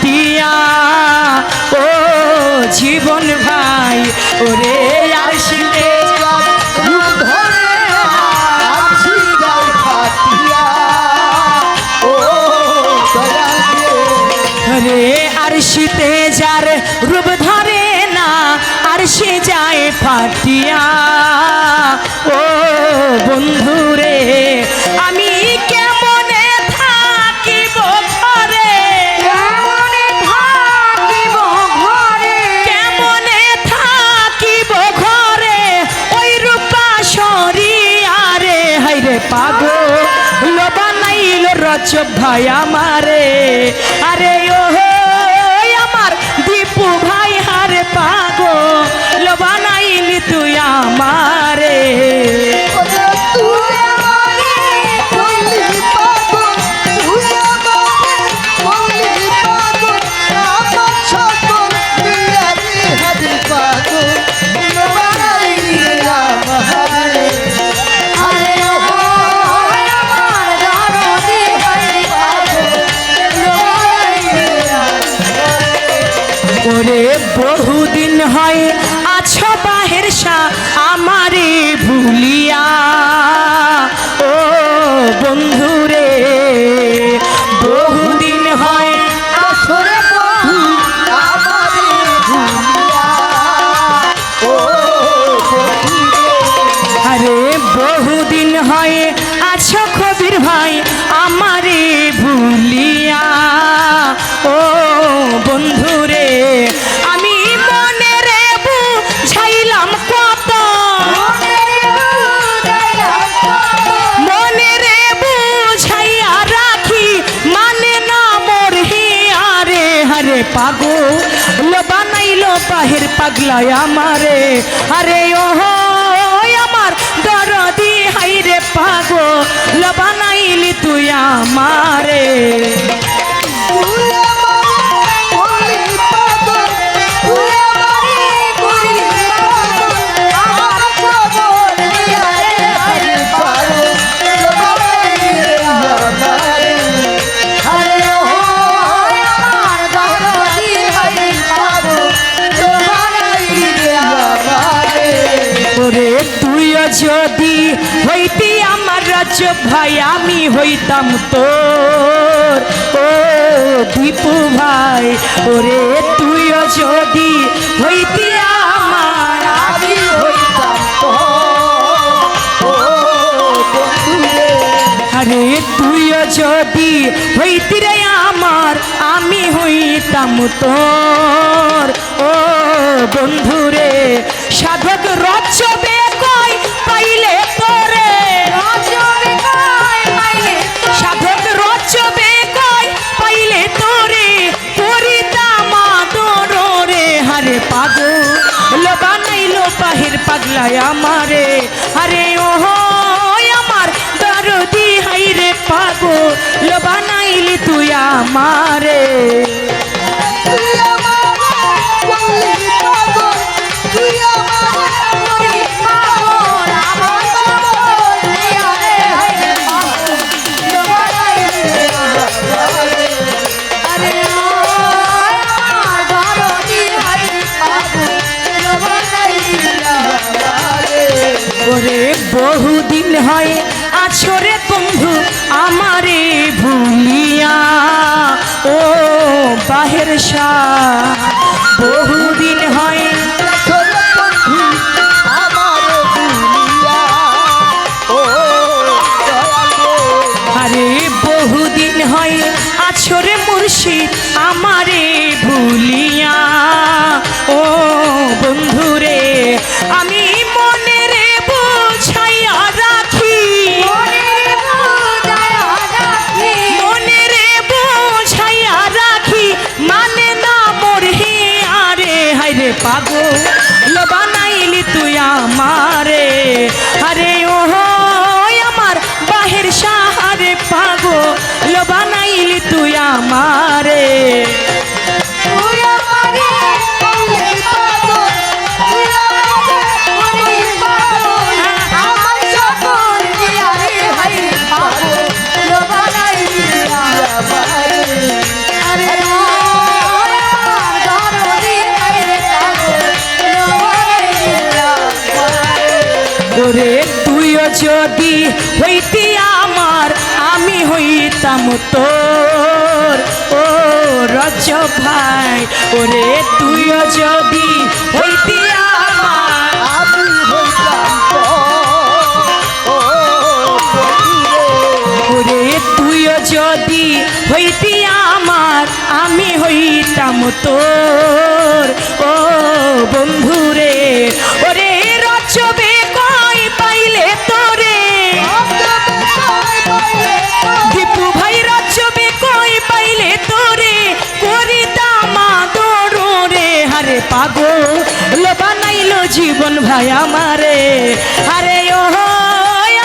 পিয়া ও জীবন ভাই ওরে Hayam আশা আমারে ভুলিয়া ও বন্ধু বাংলায় আমারে। আরে ওহ আমার দরদি হাইরে পাগো লবা নাইলি তুই আমারে। আছো ভাই আমি হইতাম তোর। ও দীপু ভাই, ওরে তুই যদি হইতি আমার, আমি হইতাম আরে তুই যদি হইতি রে আমার, আমি হইতাম তোর। ও বন্ধুরে সাধক রচবে পাগলায় আমারে। আরে ও আমার দরদি হাইরে পাগো লোবা নাইলি তুই আমার। বহুদিন হয় আছরে বন্ধু আমারে ভুলিয়া। ও বাহের সা বহু ওরে তুইও যদি হইতি আমার, আমি হইতাম তোর। ও রজ ভাই, ওরে তুইও যদি হইতি তুইও যদি হইতি আমার, আমি হইতাম তোর। ও বন্ধুরে বানাইলো জীবন ভাই আমারে। আরে ও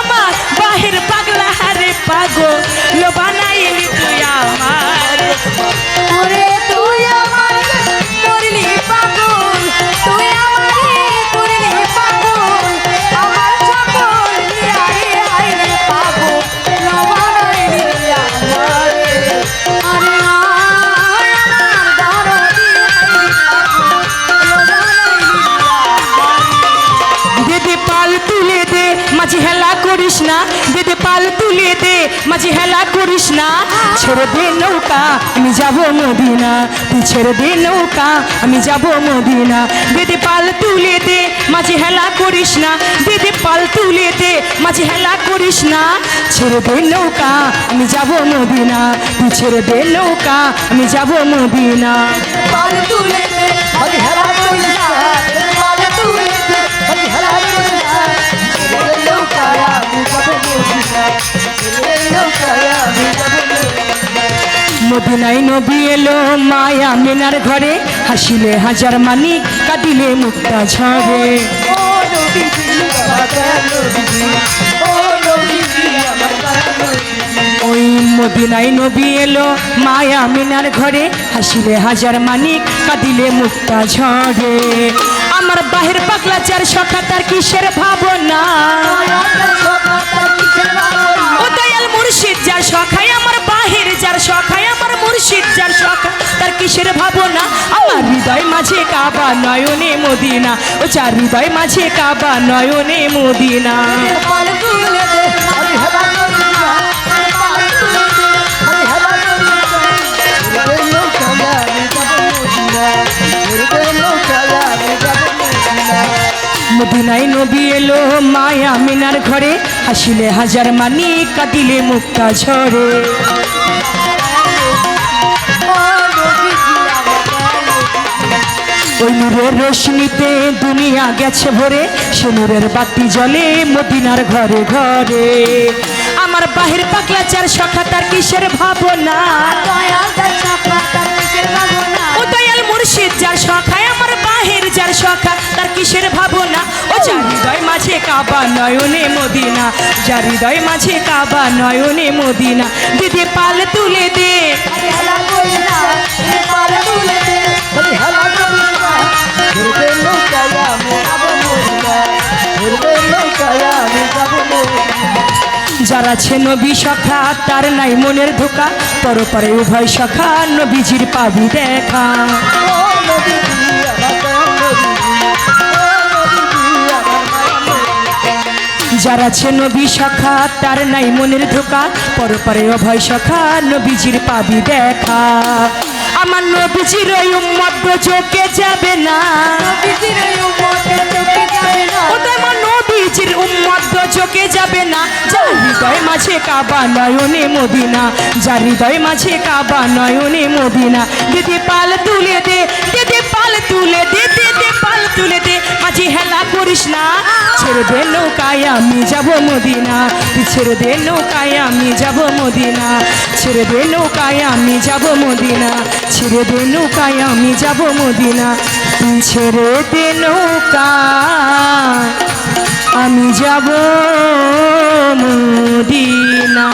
আমার বাহির পাগলা হারে পাগো করিস না পাল তুলে দে, মাঝে হেলা করিস না। ছেড়ে দে নৌকা, আমি যাব মদিনা। তুই ছেড়ে দে নৌকা, আমি যাব মদিনা। বেদে পাল তুলে দে, মাঝি হেলা করিস না। দিদি পাল তুলে দে, মাঝে হেলা করিস না। ছেড়ে দে নৌকা, আমি যাব মদিনা। তুই ছেড়ে দে নৌকা, আমি যাব মদিনা। পাল তুলে দে আমি হেলা করি না। পাল তুলে দে আমি হেলা করি মদিনায় নবী এলো মায়া মিনার ঘরে। হাসিলে হাজার মানিক কাঁদিলে মুক্তা ঝরে। ওই মদিনায় নবী এলো মায়া মিনার ঘরে। হাসিলে হাজার মানিক কাঁদিলে মুক্তা ঝরে। আমার বাহির পাগলা চার সখা তার কিসের ভাবনা? মাঝে কাবা নয়নে মদিনা। ও চার হৃদয় মাঝে কাবা নয়নে মদিনা। মদিনায় নবী এলো মায়া মিনার ঘরে। হাসিলে হাজার মানি কাঁদিলে মুক্তা ঝরে। ওই নূরের রোশনিতে দুনিয়া গেছে ভরে সে নূরের বাতি জ্বলে মদিনার ঘরে ঘরে। আমার বাহির পাকলা চার সখা তার কিসের ভাবনা? ও দয়াল মুর্শিদ যার সখায় আমার বাহির যার সখা তার কিসের ভাবনা? ও যার হৃদয় মাঝে কাবা নয়নে মদিনা যার হৃদয় মাঝে কাবা নয়নে মদিনা। দিদি পাল তুলে দে। আমি হেলা করি যারা আছে নবী সখা, তার নাই মনের ধোকা। পরপরে উভয় সখা, নবীজির পাবি দেখা। যারা আছে নবী সখা, তার নাই মনের ধোকা। পরপরে অভয় সখা, নবীজির পাবি দেখা। আমার নবীজির ওই উম্মত চোখে যাবে না। আমার নবীজির উম্মত চোখে যাবে না। যার হৃদয় মাঝে কাবা নয়নে মদিনা যার হৃদয় মাঝে কাবা নয়নে মদিনা। দিদি পাল তুলে দে দিদি পাল তুলে দে তুলে দে মাঝে হেলা করিস না। ছেড়ে দে নৌকায়, আমি যাব মদিনা। ছেড়ে দে নৌকায়, আমি যাব মদিনা। ছেড়ে দে নৌকায়, আমি যাব মদিনা। ছেড়ে দে নৌকায়, আমি যাব মদিনা। ছেড়ে দে নৌকা আমি যাব মদিনা।